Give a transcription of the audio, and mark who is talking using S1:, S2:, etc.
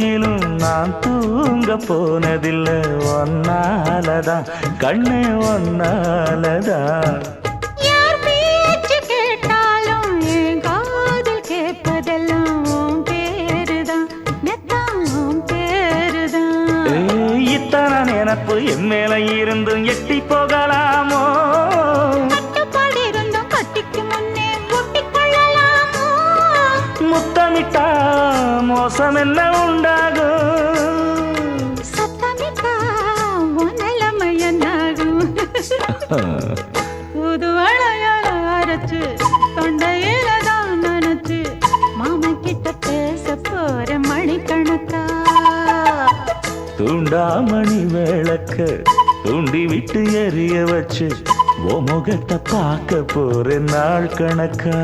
S1: வேளையிலும் நான் தூங்க போனதில்லை. ஒன்னாலதான் கண்ணே ஒன்னாலதான் நினப்பு என் மேல இருந்தும் எட்டி போகலாமோ முத்தமிட்டா மோசம் என்ன உண்டாகும்.
S2: சத்தமிட்டா நிலைமை என்னாகும்? புது வளையல அரைச்சு தொண்டையில தான் நினைச்சு மாமா கிட்ட பேச போற மணிக்கணக்கா?
S1: தூண்டாமணி விளக்க தூண்டி விட்டு எரிய வச்சு ஓ முகத்தை பார்க்க போற நாள் கணக்கா?